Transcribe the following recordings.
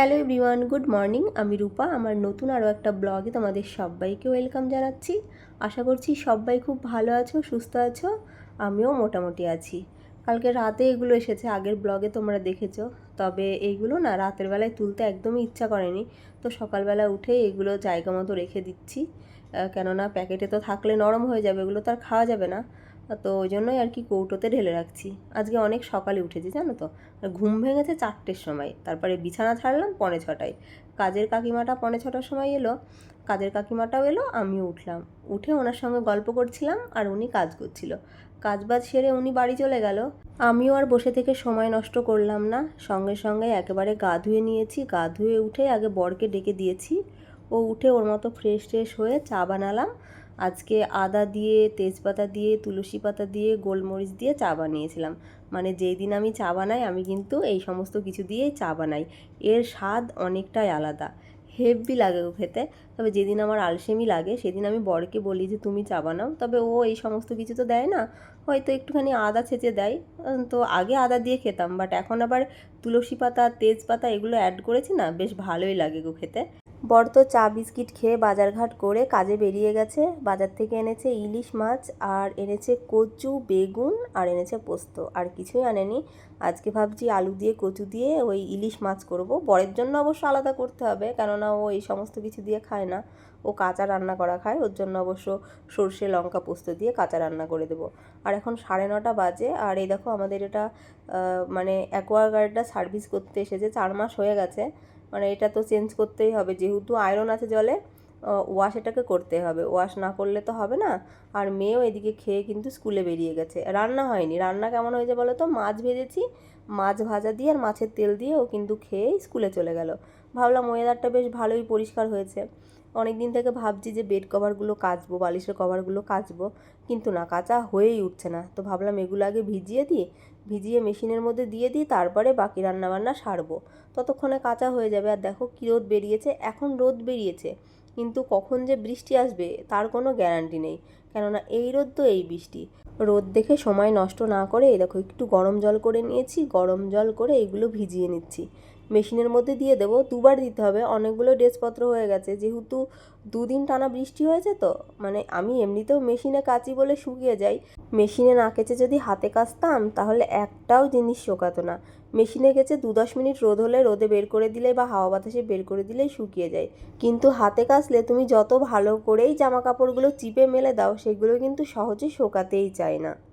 Hello everyone, good morning. আমি রূপা, আমার নতুন আরও একটা ব্লগে তোমাদের সবাইকে ওয়েলকাম জানাচ্ছি। আশা করছি সবাই খুব ভালো আছো, সুস্থ আছো, আমিও মোটামুটি আছি। কালকে রাতে এগুলো এসেছে, আগের ব্লগে তোমরা দেখেছ। তবে এইগুলো না রাতের বেলায় তুলতে একদমই ইচ্ছা করেনি। তো সকালবেলা উঠে এগুলো জায়গা মতো রেখে দিচ্ছি। কেননা প্যাকেটে তো থাকলে নরম হয়ে যাবে, এগুলো তো আর খাওয়া যাবে না। তো ওই জন্যই আর কি কৌটোতে ঢেলে রাখছি। আজকে অনেক সকালে উঠেছি, জানো তো? ঘুম ভেঙেছে চারটের সময়। তারপরে বিছানা ছাড়লাম পনে ছটায়। কাজের কাকিমাটা পনে ছটার সময় এলো। কাজের কাকিমাটাও এলো, আমিও উঠলাম। উঠে ওনার সঙ্গে গল্প করছিলাম আর উনি কাজ করছিল। কাজ বাজ সেরে উনি বাড়ি চলে গেল। আমিও আর বসে থেকে সময় নষ্ট করলাম না। সঙ্গে সঙ্গে একেবারে গা ধুয়ে নিয়েছি। গা ধুয়ে উঠে আগে বরকে ডেকে দিয়েছি। ও উঠে ওর মতো ফ্রেশ ট্রেশ হয়ে চা বানালাম। আজকে আদা দিয়ে, তেজপাতা দিয়ে, তুলসী পাতা দিয়ে, গোলমরিচ দিয়ে চা বানিয়েছিলাম। মানে যেই দিন আমি চা বানাই, আমি কিন্তু এই সমস্ত কিছু দিয়েই চা বানাই। এর স্বাদ অনেকটাই আলাদা। হেভি লাগে খেতে। তবে যেদিন আমার আলসেমি লাগে, সেদিন আমি বরকে বলি যে, তুমি চা বানাও। তবে ও এই সমস্ত কিছু তো দেয় না। হয়তো একটুখানি আদা ছেঁচে দেয়। তো আগে আদা দিয়ে খেতাম। বাট এখন আবার তুলসী পাতা, তেজপাতা এগুলো অ্যাড করেছি না, বেশ ভালোই লাগে গো খেতে। বর তো চা বিস্কিট খেয়ে বাজারঘাট করে কাজে বেরিয়ে গেছে। বাজার থেকে এনেছে ইলিশ মাছ, আর এনেছে কচু, বেগুন, আর এনেছে পোস্ত। আর কিছুই আনেনি। আজকে ভাবছি আলু দিয়ে, কচু দিয়ে ওই ইলিশ মাছ করব। বরের জন্য অবশ্য আলাদা করতে হবে, কেননা ও এই সমস্ত কিছু দিয়ে খায় না। ও কাঁচা রান্না করা খায়, ওর জন্য অবশ্য সর্ষে, লঙ্কা, পোস্ত দিয়ে কাঁচা রান্না করে দেবো। আর এখন সাড়ে নটা বাজে, আর এই দেখো আমাদের এটা মানে অ্যাকোয়াগার্ডটা সার্ভিস করতে এসেছে, চার মাস হয়ে গেছে। মানে এটা তো চেঞ্জ করতেই হবে। যেহেতু আয়রন আছে জলে ওয়াশ এটাকে করতে হবে। ওয়াশ না করলে তো হবে না। আর মেয়েও এদিকে খেয়ে কিন্তু স্কুলে বেরিয়ে গেছে। রান্না হয়নি। রান্না কেমন হয়েছে বলো তো? মাছ ভেজেছি। মাছ ভাজা দিয়ে আর মাছের তেল দিয়ে ও কিন্তু খেয়েই স্কুলে চলে গেল। ভাবলাম ওয়েদারটা বেশ ভালোই পরিষ্কার হয়েছে। অনেক দিন থেকে ভাবছি যে বেড কভারগুলো কাচবো, বালিশের কভারগুলো কাচবো। কিন্তু না, কাচা হয়েই উঠছে না। তো ভাবলাম এগুলো আগে ভিজিয়ে দিই। ভিজিয়ে মেশিনের মধ্যে দিয়ে দিই, তারপরে বাকি রান্নাবান্না সারবো। ততক্ষণে কাঁচা হয়ে যাবে। আর দেখো কী রোদ বেরিয়েছে। এখন রোদ বেরিয়েছে। কিন্তু কখন যে বৃষ্টি আসবে তার কোনো গ্যারান্টি নেই। কেননা এই রোদ তো এই বৃষ্টি। রোদ দেখে সময় নষ্ট না করে দেখো একটু গরম জল করে নিয়েছি, গরম জল করে এগুলো ভিজিয়ে নিচ্ছি। মেশিনের মধ্যে দিয়ে দেবো। দুবার দিতে হবে। অনেকগুলো ড্রেসপত্র হয়ে গেছে। যেহেতু দুদিন টানা বৃষ্টি হয়েছে তো মানে আমি এমনিতেও মেশিনে কাচি বলে শুকিয়ে যাই। মেশিনে না কেচে যদি হাতে কাচতাম, তাহলে একটাও জিনিস শোকাতো না। মেশিনে গেছে দু দশ মিনিট রোদ হলে রোদে বের করে দিলে বা হাওয়া বাতাসে বের করে দিলেই শুকিয়ে যায়। কিন্তু হাতে কাচলে তুমি যত ভালো করেই জামা কাপড়গুলো চিপে মেলে দাও, সেগুলো কিন্তু সহজে শোকাতেই চায় না।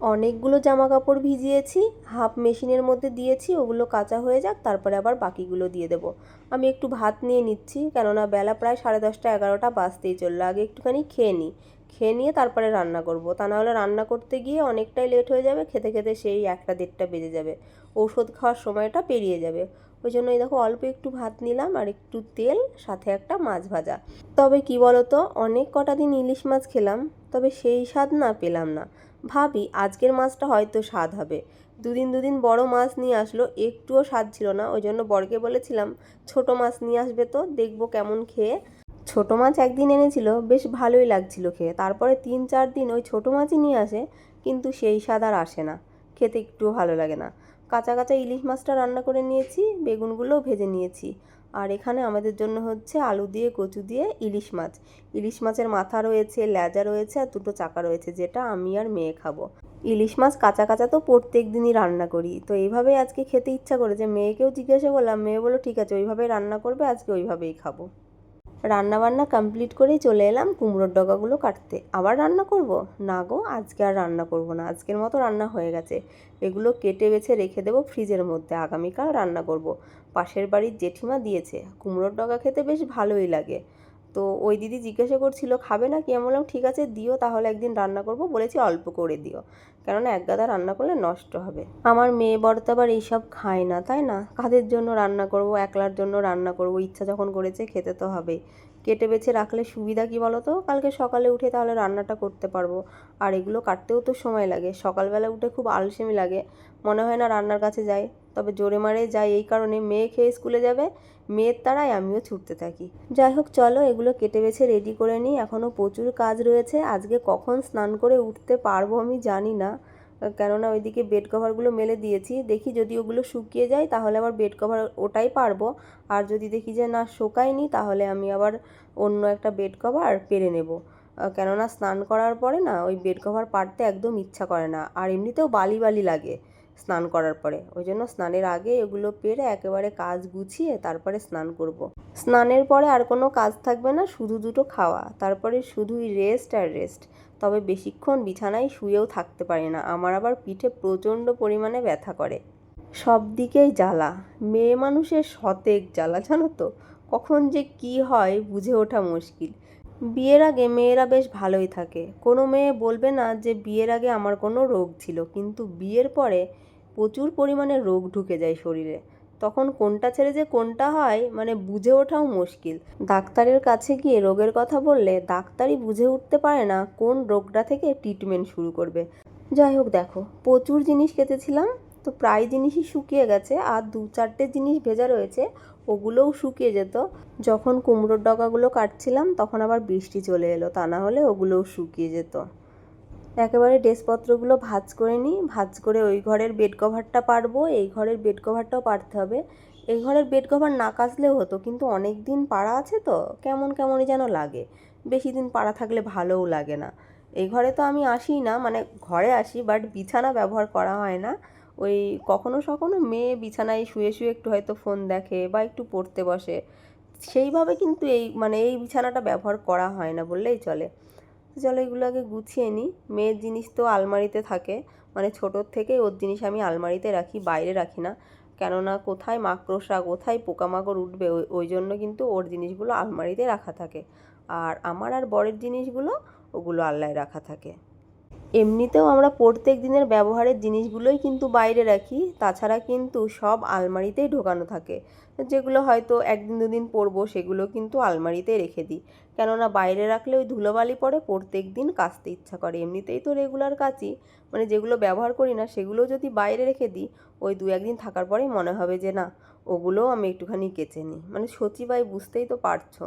অনেকগুলো জামা কাপড় ভিজিয়েছি, হাফ মেশিনের মধ্যে দিয়েছি, ওগুলো কাঁচা হয়ে যাক, তারপরে আবার বাকিগুলো দিয়ে দেবো। আমি একটু ভাত নিয়ে নিচ্ছি, কেননা বেলা প্রায় সাড়ে দশটা এগারোটা বাজতেই চলল, আগে একটুখানি খেয়ে নিই। খেয়ে নিয়ে তারপরে রান্না করব। তা নাহলে রান্না করতে গিয়ে অনেকটাই লেট হয়ে যাবে, খেতে খেতে সেই একটা দেড়টা বেজে যাবে। ঔষধ খাওয়ার সময়টা পেরিয়ে যাবে। ওই জন্য এই দেখো অল্প একটু ভাত নিলাম আর একটু তেল, সাথে একটা মাছ ভাজা। তবে কি বলতো, অনেক কটা দিন ইলিশ মাছ খেলাম, তবে সেই স্বাদ না পেলাম না। ভাবি আজকের মাছটা হয়তো স্বাদ হবে। দুদিন দুদিন বড় মাছ নিয়ে আসলো, একটুও স্বাদ ছিল না। ওই জন্য বরকে বলেছিলাম, ছোট মাছ নিয়ে আসবে তো, দেখব কেমন খেয়ে। ছোট মাছ একদিন এনেছিল, বেশ ভালোই লাগছিল খেয়ে। তারপরে তিন চার দিন ওই ছোট মাছই নিয়ে আসে, কিন্তু সেই স্বাদ আর আসে না। খেতে একটুও ভালো লাগে না। কাঁচা কাঁচা ইলিশ মাছটা রান্না করে নিয়েছি, বেগুনগুলোও ভেজে নিয়েছি। আর এখানে আমাদের জন্য হচ্ছে আলু দিয়ে, কচু দিয়ে ইলিশ মাছ। ইলিশ মাছের মাথা রয়েছে, লেজা রয়েছে আর দুটো চাকা রয়েছে যেটা আমি আর মেয়ে খাব। ইলিশ মাছ কাঁচা কাঁচা তো প্রত্যেক দিনই রান্না করি। তো এইভাবেই আজকে খেতে ইচ্ছা করে যে মেয়েকেও জিজ্ঞাসা করলাম, মেয়ে বলল, ঠিক আছে, ওইভাবেই রান্না করবে, আজকে ওইভাবেই খাব। রান্না বান্না কমপ্লিট করেই চলে এলাম কুমড়োর ডগাগুলো কাটতে। আবার রান্না করব? না গো, আজকে আর রান্না করব না। আজকের মতো রান্না হয়ে গেছে। এগুলো কেটে বেছে রেখে দেবো ফ্রিজের মধ্যে। আগামীকাল রান্না করব। পাশের বাড়ির জেঠিমা দিয়েছে। কুমড়োর ডগা খেতে বেশ ভালোই লাগে। তো ওই দিদি জিজ্ঞাসা করছিল, খাবে না কি আমি বললাম, ঠিক আছে, দিও, তাহলে একদিন রান্না করব। বলেছি, অল্প করে দিও। কেননা এক গাদা রান্না করলে নষ্ট হবে। আমার মেয়ে বর তো আবার এইসব খায় না, তাই না? কাদের জন্য রান্না করব, একলার জন্য রান্না করব? ইচ্ছা যখন করেছে, খেতে তো হবে। কেটে বেছে রাখলে সুবিধা কি বলো তো কালকে সকালে উঠে তাহলে রান্নাটা করতে পারব। আর এগুলো কাটতেও তো সময় লাগে। সকালবেলা উঠে খুব আলসেমি লাগে। মনে হয় না রান্নার কাছে যাই। তবে জোরে মারে যাই, এই কারণে মেয়ে খেয়ে স্কুলে যাবে। মেয়ের তারাই আমিও ছুটতে থাকি। যাই হোক, চলো, এগুলো কেটে বেছে রেডি করে নিই। এখনও প্রচুর কাজ রয়েছে। আজকে কখন স্নান করে উঠতে পারব আমি জানি না। কেননা ওইদিকে বেড কভারগুলো মেলে দিয়েছি। দেখি যদি ওগুলো শুকিয়ে যায়, তাহলে আবার বেড কভার ওটাই পারব। আর যদি দেখি যে না শোকায়নি, তাহলে আমি আবার অন্য একটা বেড কভার পেরে নেব। কেননা স্নান করার পরে না, ওই বেড কভার পারতে একদম ইচ্ছা করে না। আর এমনিতেও বালি বালি লাগে। স্নান করার পরে। ওই জন্য স্নানের আগে এগুলো পেরে একেবারে কাজ গুছিয়ে তারপরে স্নান করব। স্নানের পরে আর কোনো কাজ থাকবে না, শুধু দুটো খাওয়া। তারপরে শুধুই রেস্ট আর রেস্ট তবে বেশিক্ষণ বিছানায় শুয়েও থাকতে পারি না। আমার আবার পিঠে প্রচণ্ড পরিমাণে ব্যথা করে। সব দিকেই জ্বালা। মেয়ে মানুষের সতেক জ্বালা, জানো তো? কখন যে কি হয় বুঝে ওঠা মুশকিল। বিয়ের আগে মেয়েরা বেশ ভালোই থাকে। কোনো মেয়ে বলবে না যে বিয়ের আগে আমার কোনো রোগ ছিল। কিন্তু বিয়ের পরে প্রচুর পরিমাণে রোগ ঢুকে যায় শরীরে। তখন কোনটা ছেড়ে যে কোনটা হয় মানে বুঝে ওঠাও মুশকিল। ডাক্তারের কাছে গিয়ে রোগের কথা বললে ডাক্তারই বুঝে উঠতে পারে না কোন রোগটা থেকে ট্রিটমেন্ট শুরু করবে। যাই হোক দেখো, প্রচুর জিনিস কেটেছিলাম, তো প্রায় জিনিসই শুকিয়ে গেছে আর দু চারটে জিনিস ভেজা রয়েছে, ওগুলোও শুকিয়ে যেত। যখন কুমড়োর ডগাগুলো কাটছিলাম, তখন আবার বৃষ্টি চলে এলো, তা না হলে ওগুলোও শুকিয়ে যেত। একেবারে ড্রেসপত্রগুলো ভাঁজ করে নিই, ভাঁজ করে ওই ঘরের বেড কভারটা পারব এই ঘরের বেড কভারটাও পারতে হবে। এই ঘরের বেড কভার না কাচলেও হতো, কিন্তু অনেক দিন পাড়া আছে তো, কেমন কেমনই যেন লাগে। বেশি দিন পাড়া থাকলে ভালোও লাগে না। এই ঘরে তো আমি আসি না মানে ঘরে আসি বাট বিছানা ব্যবহার করা হয় না। ওই কখনো সখনো মেয়ে বিছানায় শুয়ে শুয়ে একটু হয়তো ফোন দেখে বা একটু পড়তে বসে। সেইভাবে কিন্তু এই মানে এই বিছানাটা ব্যবহার করা হয় না বললেই চলে। চলো এগুলো আগে গুছিয়ে নিই। মেয়ের জিনিস তো আলমারিতে থাকে। মানে ছোটোর থেকে ওর জিনিস আমি আলমারিতে রাখি, বাইরে রাখি না। কেননা কোথায় মাকড়সা, কোথায় পোকামাকড় উঠবে, ওই জন্য কিন্তু ওর জিনিসগুলো আলমারিতে রাখা থাকে। আর আমার আর বরের জিনিসগুলো ওগুলো আল্লায় রাখা থাকে। এমনিতেও আমরা প্রত্যেক দিনের ব্যবহারের জিনিসগুলোই কিন্তু বাইরে রাখি। তাছাড়া কিন্তু সব আলমারিতেই ঢোকানো থাকে। যেগুলো হয়তো একদিন দুদিন পরবো, সেগুলো কিন্তু আলমারিতে রেখে দিই। কেননা বাইরে রাখলে ওই ধুলোবালি পড়ে প্রত্যেক দিন কাচতে ইচ্ছা করে। এমনিতেই তো রেগুলার কাচি। মানে যেগুলো ব্যবহার করি না, সেগুলো যদি বাইরে রেখে দিই, ওই দু একদিন থাকার পরেই মনে হবে যে না ওগুলোও আমি একটুখানি কেচে নিই। মানে সচিবাই বুঝতেই তো পারছ।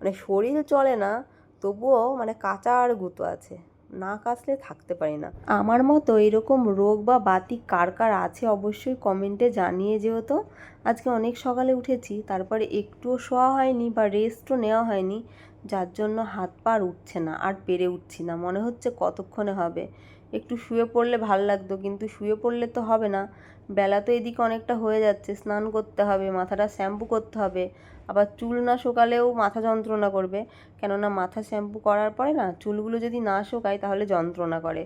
মানে শরীর চলে না, তবুও মানে কাঁচা আর গুঁতো আছে। না কাশলে থাকতে পারি না। আমার মতো এরকম রোগ বা বাতি কার কার আছে অবশ্যই কমেন্টে জানিয়ে যেও তো। আজকে অনেক সকালে উঠেছি, তারপরে একটুও শোয়া হয়নি বা রেস্টও নেওয়া হয়নি, যার জন্য হাত পা আর উঠছে না, আর পেরে উঠছি না। মনে হচ্ছে কতক্ষণে হবে। একটু শুয়ে পড়লে ভালো লাগতো, কিন্তু শুয়ে পড়লে তো হবে না। বেলা তো এদিকে অনেকটা হয়ে যাচ্ছে, স্নান করতে হবে, মাথাটা শ্যাম্পু করতে হবে। আবার চুল না শুকালেও মাথা যন্ত্রণা করবে। কেননা মাথা শ্যাম্পু করার পরে না, চুলগুলো যদি না শুকায় তাহলে যন্ত্রণা করে।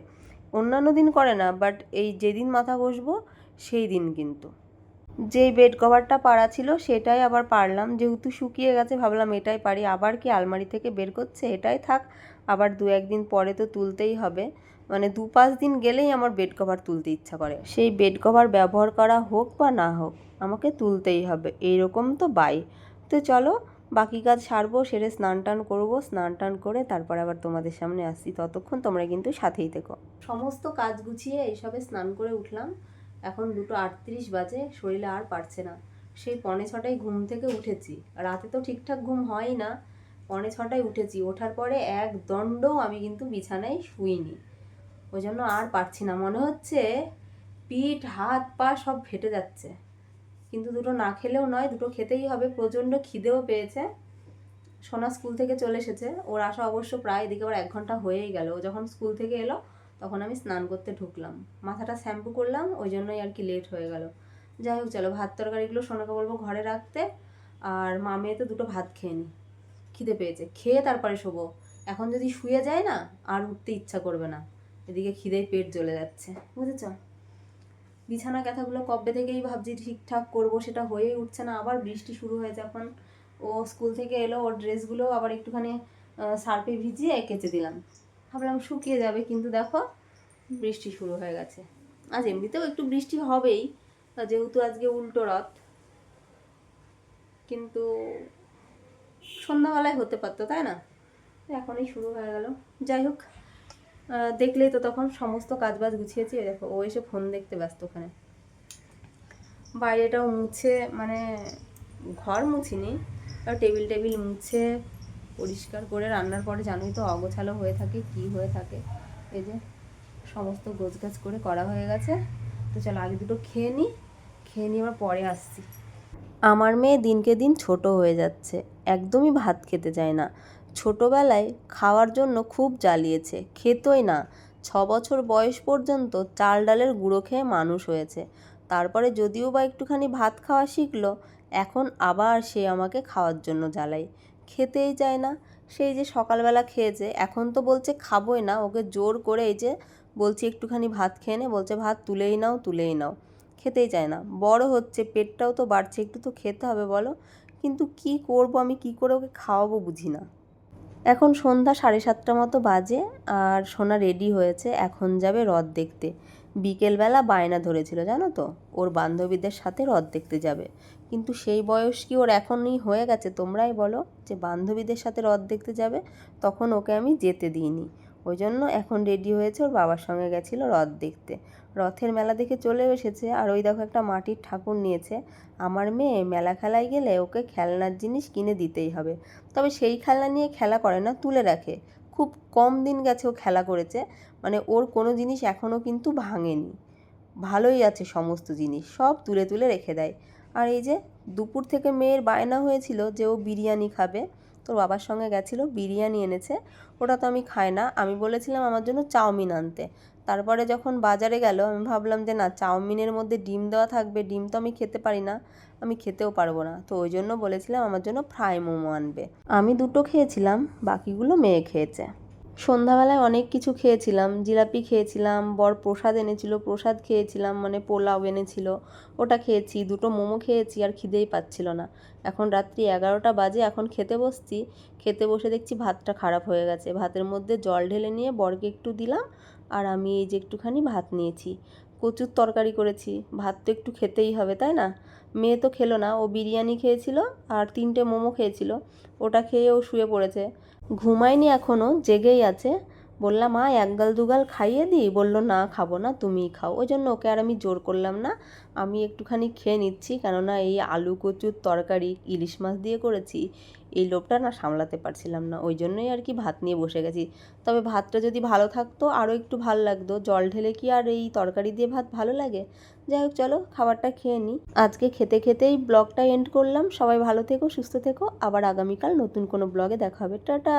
অন্যান্য দিন করে না, বাট এই যেদিন মাথা ঘষবো, সেই দিন কিন্তু। যেই বেড কভারটা পাড়া ছিল, সেটাই আবার পারলাম যেহেতু শুকিয়ে গেছে, ভাবলাম এটাই পারি। আবার কি আলমারি থেকে বের করছে? এটাই থাক। আবার দু একদিন পরে তো তুলতেই হবে। মানে দু পাঁচ দিন গেলেই আমার বেড কভার তুলতে ইচ্ছা করে। সেই বেড কভার ব্যবহার করা হোক বা না হোক, আমাকে তুলতেই হবে। এইরকম তো বাই তো চলো, বাকি কাজ সারবো, সেরে স্নান টান করব, স্নান টান করে তারপর আবার তোমাদের সামনে আসছি। ততক্ষণ তোমরা কিন্তু সাথেই থেকো। সমস্ত কাজ গুছিয়ে এইসবে স্নান করে উঠলাম। এখন দুটো আটত্রিশ বাজে, শরীরে আর পারছে না। সেই পনে ছটায় ঘুম থেকে উঠেছি। রাতে তো ঠিকঠাক ঘুম হয় না। পনে ছটায় উঠেছি। ওঠার পরে এক দণ্ড আমি কিন্তু বিছানায় শুইনি। ওই জন্য আর পারছি না। মনে হচ্ছে পিঠ, হাত, পা সব ফেটে যাচ্ছে। কিন্তু দুটো না খেলেও নয়, দুটো খেতেই হবে। প্রচণ্ড খিদেও পেয়েছে। সোনা স্কুল থেকে চলে এসেছে। ওর আসা অবশ্য প্রায় এদিকে আবার এক ঘণ্টা হয়েই গেল। ও যখন স্কুল থেকে এলো, তখন আমি স্নান করতে ঢুকলাম। মাথাটা শ্যাম্পু করলাম, ওই জন্যই আর কি লেট হয়ে গেল। যাই হোক, চলো, ভাত তরকারিগুলো সোনাকে বলব ঘরে রাখতে। আর মা মেয়ে তো দুটো ভাত খেয়ে নি। খিদে পেয়েছে। খেয়ে তারপরে শোবো। এখন যদি শুয়ে যায় না, আর উঠতে ইচ্ছা করবে না। এদিকে খিদেই পেট জ্বলে যাচ্ছে, বুঝেছ? বিছানা কাঁথাগুলো কবে থেকেই ভাবছি ঠিকঠাক করব সেটা হয়েই উঠছে না, আবার বৃষ্টি শুরু হয়ে যখন ও স্কুল থেকে এলো, ওর ড্রেসগুলো আবার একটুখানি সার্ফে ভিজিয়ে কেচে দিলাম। ভাবলাম শুকিয়ে যাবে, কিন্তু দেখো বৃষ্টি শুরু হয়ে গেছে। আজ এমনিতেও একটু বৃষ্টি হবেই যেহেতু আজকে উল্টো রথ, কিন্তু সন্ধ্যাবেলায় হতে পারতো, তাই না? এখনই শুরু হয়ে গেল। যাই হোক দেখলেই তো তখন সমস্ত কাজবাজ গুছিয়েছি। দেখো, ও এসে ফোন দেখতে ব্যস্ত ওখানে। বাইরেটাও মুছে মানে ঘর মুছিনি আর টেবিল টেবিল মুছে, পরিষ্কার করে রান্নার পরে জানোই তো অগোছালো হয়ে থাকে, কি হয়ে থাকে। এই যে সমস্ত গোছগাছ করে করা হয়ে গেছে। তো চলো আগে দুটো খেয়ে নিই খেয়ে নিয়ে আবার পরে আসছি। আমার মেয়ে দিনকে দিন ছোট হয়ে যাচ্ছে, একদমই ভাত খেতে চায় না। ছোটোবেলায় খাওয়ার জন্য খুব জ্বালিয়েছে, খেতই না। ছ বছর বয়স পর্যন্ত চাল ডালের গুঁড়ো খেয়ে মানুষ হয়েছে। তারপরে যদিও বা একটুখানি ভাত খাওয়া শিখলো, এখন আবার সে আমাকে খাওয়ার জন্য জ্বালায়। খেতেই চায় না। সেই যে সকালবেলা খেয়েছে, এখন তো বলছে খাবোই না, ওকে জোর করে এই যে বলছি একটুখানি ভাত খেয়ে নে, বলছে ভাত তুলেই নাও তুলেই নাও। খেতেই চায় না। বড় হচ্ছে, পেটটাও তো বাড়ছে, একটু তো খেতে হবে বলো। কিন্তু কি করব আমি, কি করে ওকে খাওয়াবো বুঝি না। এখন সন্ধ্যা সাড়ে সাতটা মতো বাজে আর সোনা রেডি হয়েছে, এখন যাবে হ্রদ দেখতে। বিকেলবেলা বায়না ধরেছিল, জানো তো? ওর বান্ধবীদের সাথে হ্রদ দেখতে যাবে। কিন্তু সেই বয়স কি ওর এখনই হয়ে গেছে তোমরাই বলো? যে বান্ধবীদের সাথে হ্রদ দেখতে যাবে, তখন ওকে আমি যেতে দিইনি। ওই জন্য এখন রেডি হয়েছে, ওর বাবার সঙ্গে গেছিল হ্রদ দেখতে। রথের মেলা দেখে চলে এসেছে। আর ওই দেখো একটা মাটির ঠাকুর নিয়েছে। আমার মেয়ে মেলা খেলায় গেলে ওকে খেলনার জিনিস কিনে দিতেই হবে। তবে সেই খেলনা নিয়ে খেলা করে না, তুলে রাখে। খুব কম দিন গেছে ও খেলা করেছে। মানে ওর কোনো জিনিস এখনও কিন্তু ভাঙেনি। ভালোই আছে সমস্ত জিনিস, সব তুলে তুলে রেখে দেয়। আর এই যে দুপুর থেকে মেয়ের বায়না হয়েছিল যে ও বিরিয়ানি খাবে। তোর বাবার সঙ্গে গেছিল, বিরিয়ানি এনেছে। ওটা তো আমি খাই না। আমি বলেছিলাম আমার জন্য চাউমিন আনতে। তারপরে যখন বাজারে গেল, আমি ভাবলাম যে, না, চাউমিনের মধ্যে ডিম দেওয়া থাকবে, ডিম তো আমি খেতে পারি না, আমি খেতেও পারব না। তো ওই জন্য বলেছিলাম, আমার জন্য ফ্রাই মোমো আনবে। আমি দুটো খেয়েছিলাম, বাকিগুলো মেয়ে খেয়েছে। সন্ধ্যাবেলায় অনেক কিছু খেয়েছিলাম, জিলাপি খেয়েছিলাম, বর প্রসাদ এনেছিল, প্রসাদ খেয়েছিলাম মানে পোলাও এনেছিল, ওটা খেয়েছি, দুটো মোমো খেয়েছি, আর খিদেই পাচ্ছিল না। এখন রাত্রি এগারোটা বাজে, এখন খেতে বসছি, খেতে বসে দেখছি ভাতটা খারাপ হয়ে গেছে। ভাতের মধ্যে জল ঢেলে নিয়ে বরকে একটু দিলাম আর আমি এই যে একটুখানি ভাত নিয়েছি। কচুর তরকারি করেছি। ভাত তো একটু খেতেই হবে, তাই না? মেয়ে তো খেলো না। ও বিরিয়ানি খেয়েছিল আর তিনটে মোমো খেয়েছিল। ওটা খেয়ে ও শুয়ে পড়েছে। ঘুমায়নি এখনও জেগেই আছে। বললাম মা একগাল দুগাল খাইয়ে দিই। বলল, না, খাব না, তুমিই খাও। ওই জন্য ওকে আর আমি জোর করলাম না। আমি একটুখানি খেয়ে নিচ্ছি, কেননা এই আলু কচুর তরকারি, ইলিশ মাছ দিয়ে করেছি, এই লোভটা না সামলাতে পারছিলাম না। ওই জন্যই আর কি ভাত নিয়ে বসে গেছি। তবে ভাতটা যদি ভালো থাকতো, আরও একটু ভালো লাগতো। জল ঢেলে কি আর এই তরকারি দিয়ে ভাত ভালো লাগে? যাই হোক, চলো, খাবারটা খেয়ে নিই। আজকে খেতে খেতেই ব্লগটা এন্ড করলাম। সবাই ভালো থেকো, সুস্থ থেকো। আবার আগামীকাল নতুন কোনো ব্লগে দেখা হবে। টাটা!